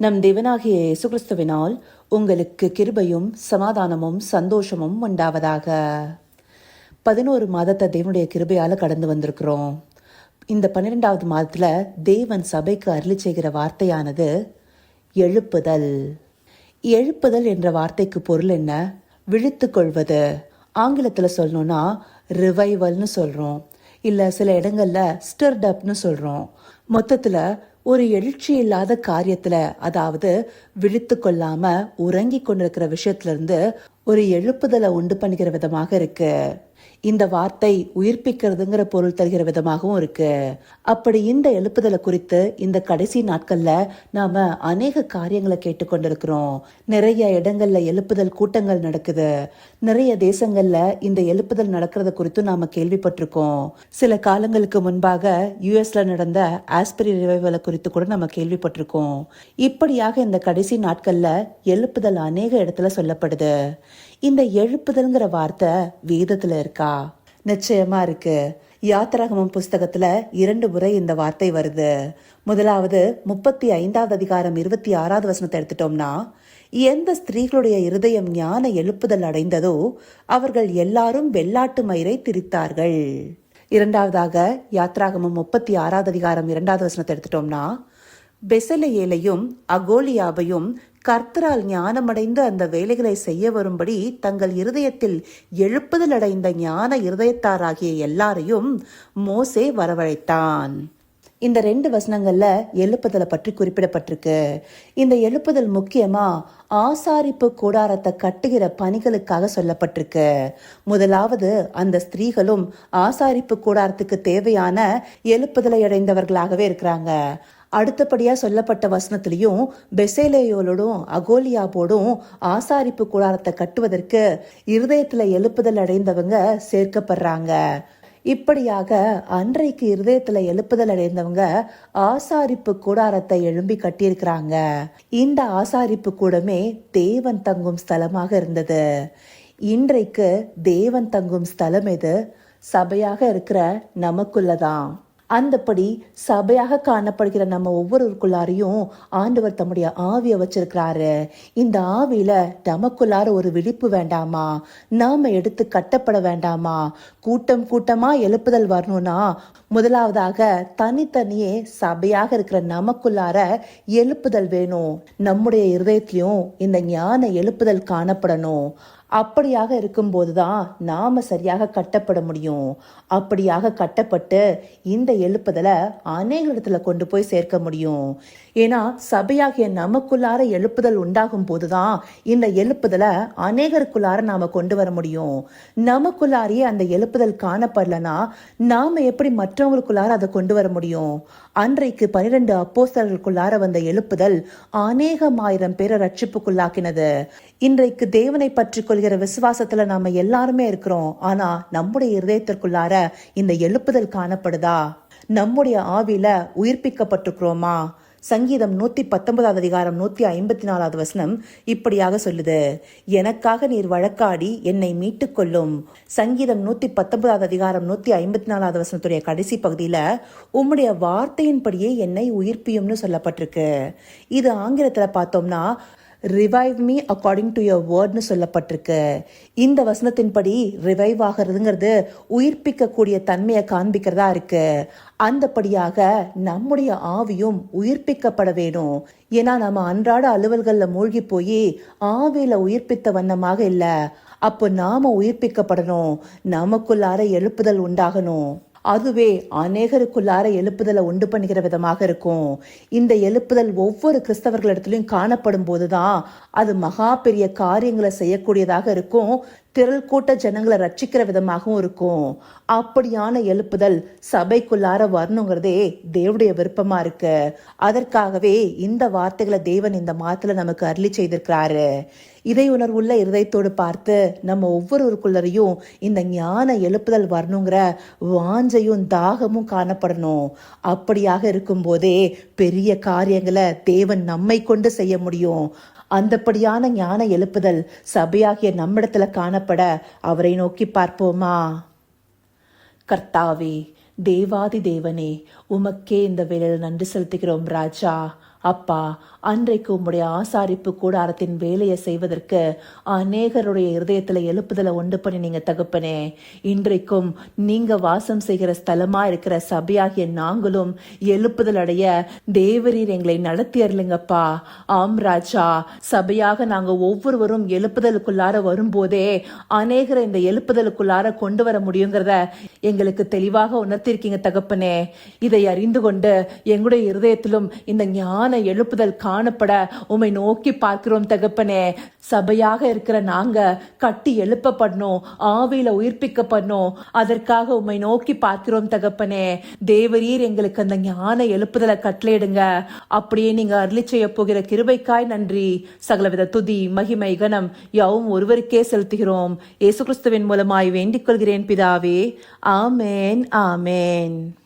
நம் தேவனாகிய இயேசு கிறிஸ்துவினால் உங்களுக்கு கிருபையும் சமாதானமும் சந்தோஷமும் உண்டாவதாக. பதினோரு மாதத்தை தேவனுடைய கிருபையால் கடந்து வந்திருக்கிறோம். இந்த பன்னிரெண்டாவது மாதத்தில் தேவன் சபைக்கு அருளி செய்கிற வார்த்தையானது எழுப்புதல். எழுப்புதல் என்ற வார்த்தைக்கு பொருள் என்ன? விழித்து கொள்வது. ஆங்கிலத்தில் சொல்லணும்னா ரிவைவல்னு சொல்கிறோம் இல்லை சில இடங்களில் ஸ்டர்ட் அப்னு சொல்கிறோம் மொத்தத்தில் ஒரு எழுச்சி இல்லாத காரியத்துல அதாவது விழித்து கொள்ளாம உறங்கி கொண்டிருக்கிற விஷயத்துல இருந்து ஒரு எழுப்புதலை உண்டு பண்ணிக்கிற விதமாக இருக்கு. இந்த வார்த்தை உயிர்ப்பிக்கிறதுங்கிற பொருள் தருகிற விதமாகவும் இருக்கு. அப்படி இந்த எழுப்புதலை குறித்து இந்த கடைசி நாட்கள்ல நாம அநேக காரியங்களை கேட்டுக்கொண்டிருக்கிறோம். நிறைய இடங்கள்ல எழுப்புதல் கூட்டங்கள் நடக்குது. நிறைய தேசங்கள்ல இந்த எழுப்புதல் நடக்கிறத குறித்து நாம கேள்விப்பட்டிருக்கோம். சில காலங்களுக்கு முன்பாக யூஎஸ்ல நடந்த ஆஸ்பிரி ரிவைவலை குறித்து கூட நம்ம கேள்விப்பட்டிருக்கோம். இப்படியாக இந்த கடைசி நாட்கள்ல எழுப்புதல் அநேக இடத்துல சொல்லப்படுது. இந்த எழுப்புதல்ங்கிற வார்த்தை வேதத்துல இருக்கா? நிச்சயமா இருக்கு. யாத்திராகமம் புஸ்தகத்துல இரண்டு முறை இந்த வார்த்தை வருது. முதலாவது முப்பத்தி ஐந்தாவது அதிகாரம் இருபத்தி ஆறாவது வசனத்தை எடுத்துட்டோம்னா எந்த ஸ்திரீகளுடைய இருதயம் ஞான எழுப்புதல் அடைந்ததோ அவர்கள் எல்லாரும் வெள்ளாட்டு மயிரை திரித்தார்கள். இரண்டாவதாக யாத்ராகமம் முப்பத்தி ஆறாவது அதிகாரம் இரண்டாவது வசனத்தை எடுத்துட்டோம்னா பெசலையேலையும் அகோலியாவையும் கர்த்தரால் ஞானமடைந்து அந்த வேலைகளை செய்ய வரும்படி தங்கள் இருதயத்தில் எழுப்புதல் அடைந்த ஞான இருதயத்தாராகிய எல்லாரையும் மோசே வரவழைத்தான். இந்த ரெண்டு வசனங்கள்ல எழுப்புதலை பற்றி குறிப்பிடப்பட்டிருக்கு. இந்த எழுப்புதல் முக்கியமா ஆசாரிப்பு கூடாரத்தை கட்டுகிற பணிகளுக்காக சொல்லப்பட்டிருக்கு. முதலாவது அந்த ஸ்திரீகளும் ஆசாரிப்பு கூடாரத்துக்கு தேவையான எழுப்புதலை அடைந்தவர்களாகவே இருக்கிறாங்க. அடுத்தபடியாக சொல்லப்பட்ட வசனத்திலையும் பெசேலேயோலோடும் அகோலியாவோடும் ஆசாரிப்பு கூடாரத்தை கட்டுவதற்கு இருதயத்தில் எழுப்புதல் அடைந்தவங்க சேர்க்கப்படுறாங்க. இப்படியாக அன்றைக்கு இருதயத்துல எழுப்புதல் அடைந்தவங்க ஆசாரிப்பு கூடாரத்தை எழும்பி கட்டியிருக்கிறாங்க. இந்த ஆசாரிப்பு கூடமே தேவன் தங்கும் ஸ்தலமாக இருந்தது. இன்றைக்கு தேவன் தங்கும் ஸ்தலம் எது? சபையாக இருக்கிற நமக்குள்ளதான். அந்தப்படி சபையாக காணப்படுகிற நம்ம ஒவ்வொருவருக்குள்ளாரையும் ஆண்டவர் தம்முடைய ஆவியை வச்சிருக்கிறாரு. இந்த ஆவியில நமக்குள்ளார ஒரு விழிப்பு வேண்டாமா? நாம எடுத்து கட்டப்பட வேண்டாமா? கூட்டம் கூட்டமா எழுப்புதல் வரணும்னா முதலாவதாக தனித்தனியே சபையாக இருக்கிற நமக்குள்ளார எழுப்புதல் வேணும். நம்முடைய இருதயத்திலையும் இந்த ஞான எழுப்புதல் காணப்படணும். அப்படியாக இருக்கும்போது தான் நாம் சரியாக கட்டப்பட முடியும். அப்படியாக கட்டப்பட்டு இந்த எழுப்புதலை அநேக இடத்துல கொண்டு போய் சேர்க்க முடியும். ஏன்னா சபையாகிய நமக்குள்ளார எழுப்புதல் உண்டாகும் போதுதான் இந்த எழுப்புதலை அநேகருக்குள்ளார நாம் கொண்டு வர முடியும். நமக்குள்ளாரையே அந்த எழுப்புதல் காணப்படலனா நாம் எப்படி மற்றவங்களுக்குள்ளார அதை கொண்டு வர முடியும்? அன்றைக்கு பனிரெண்டு அப்போஸ்தலர்களுக்குள்ளார வந்த எழுப்புதல் அநேகமாயிரம் பேரை ரட்சிப்புக்குள்ளாக்கினது. இன்றைக்கு தேவனை பற்றி கொள்கிற விசுவாசத்துல நாம எல்லாருமே இருக்கிறோம். ஆனா நம்முடைய இருதயத்திற்குள்ளார இந்த எழுப்புதல் காணப்படுதா? நம்முடைய ஆவில உயிர்ப்பிக்கப்பட்டிருக்கிறோமா? சங்கீதம் நூத்தி பத்தொன்பதாவது அதிகாரம் நூத்தி ஐம்பத்தி நாலாவது வசனம் இப்படியாக சொல்லுது. எனக்காக நீர் வழக்காடி என்னை மீட்டுக் கொள்ளும் சங்கீதம் நூத்தி பத்தொன்பதாவது அதிகாரம் நூத்தி ஐம்பத்தி நாலாவது வசனத்துடைய கடைசி பகுதியில உம்முடைய வார்த்தையின்படியே என்னை உயிர்ப்பியும்னு சொல்லப்பட்டிருக்கு. இது ஆங்கிலத்துல பார்த்தோம்னா revive me according to your வேர்ட்னு சொல்லப்பட்டிருக்கு. இந்த வசனத்தின்படி ரிவைவ் ஆகிறதுங்கிறது உயிர்ப்பிக்கக்கூடிய தன்மையை காண்பிக்கிறதா இருக்கு. அந்தபடியாக நம்முடைய ஆவியும் உயிர்ப்பிக்கப்பட வேணும். ஏன்னா நம்ம அன்றாட அலுவல்களில் மூழ்கி போய் ஆவியில் உயிர்ப்பித்த வண்ணமாக இல்லை. அப்போ நாம உயிர்ப்பிக்கப்படணும். நமக்குள்ளார எழுப்புதல் உண்டாகணும். அதுவே அநேகருக்குள்ளார எழுப்புதலை உண்டு பண்ணுகிற விதமாக இருக்கும். இந்த எழுப்புதல் ஒவ்வொரு கிறிஸ்தவர்களிடத்திலும் காணப்படும் போதுதான் அது மகா பெரிய காரியங்களை செய்யக்கூடியதாக இருக்கும். திரள் கூட்ட ஜனங்களை ரட்சிக்கிற விதமாகவும் இருக்கும். அப்படியான எழுப்புதல் சபைக்குள்ளார வரணுங்கிறதே தேவடைய விருப்பமா இருக்கு. அதற்காகவே இந்த வார்த்தைகளை தேவன் இந்த மாதத்துல நமக்கு அருளி செய்திருக்கிறாரு. இதை உணர்வுள்ள இருதயத்தோடு பார்த்து நம்ம ஒவ்வொருவருக்குள்ளரையும் இந்த ஞான எழுப்புதல் வரணுங்கிற வாஞ்சையும் தாகமும் காணப்படணும். அப்படியாக இருக்கும்போதே பெரிய காரியங்களை தேவன் நம்மை கொண்டு செய்ய முடியும். அந்தப்படியான ஞான எழுப்புதல் சபையாகிய நம்மிடத்தில் காணப்பட அவரை நோக்கி பார்ப்போமா? கர்த்தாவே தேவாதி தேவனே உமக்கே இந்த வேளையில் நன்றி செலுத்துகிறோம் ராஜா. அப்பா அன்றைக்கு உம்முடைய ஆசாரிப்பு கூடாரத்தின் வேலையை செய்வதற்கு அநேகருடைய இருதயத்தில் எழுப்புதலை உண்டு பண்ணி நீங்க தகப்பனே. இன்றைக்கும் நீங்க வாசம் செய்கிற ஸ்தலமா இருக்கிற சபையாகிய நாங்களும் எழுப்புதல் அடைய தேவரீர் எங்களை நடத்தி அருளுங்கப்பா. ஆம் ராஜா சபையாக நாங்க ஒவ்வொருவரும் எழுப்புதலுக்குள்ளார வரும்போதே அநேகரை இந்த எழுப்புதலுக்குள்ளார கொண்டு வர முடியுங்கிறத எங்களுக்கு தெளிவாக உணர்த்திருக்கீங்க தகப்பனே. இதை அறிந்து கொண்டு எங்களுடைய இருதயத்திலும் இந்த ஞான எழுப்புதல் காணப்பட உம்மை நோக்கி பார்க்கிறோம் தகப்பனே. சபையாக இருக்கிற நாங்க கட்டி எழுப்பப்படணும் ஆவியில உயிர்ப்பிக்கப்படணும். அதற்காக உம்மை நோக்கி பார்க்கிறோம் தகப்பனே. தேவரீர் எங்களுக்கு அந்த ஞான எழுப்புதலை கட்டளையிடுங்க. அப்படியே நீங்க அருளி செய்ய போகிற கிருபைக்காய் நன்றி. சகலவித துதி மகிமை கனம் யாவும் ஒருவருக்கே செலுத்துகிறோம். இயேசு கிறிஸ்துவின் மூலமாய் வேண்டிக் கொள்கிறேன் பிதாவே. ஆமேன் ஆமேன்.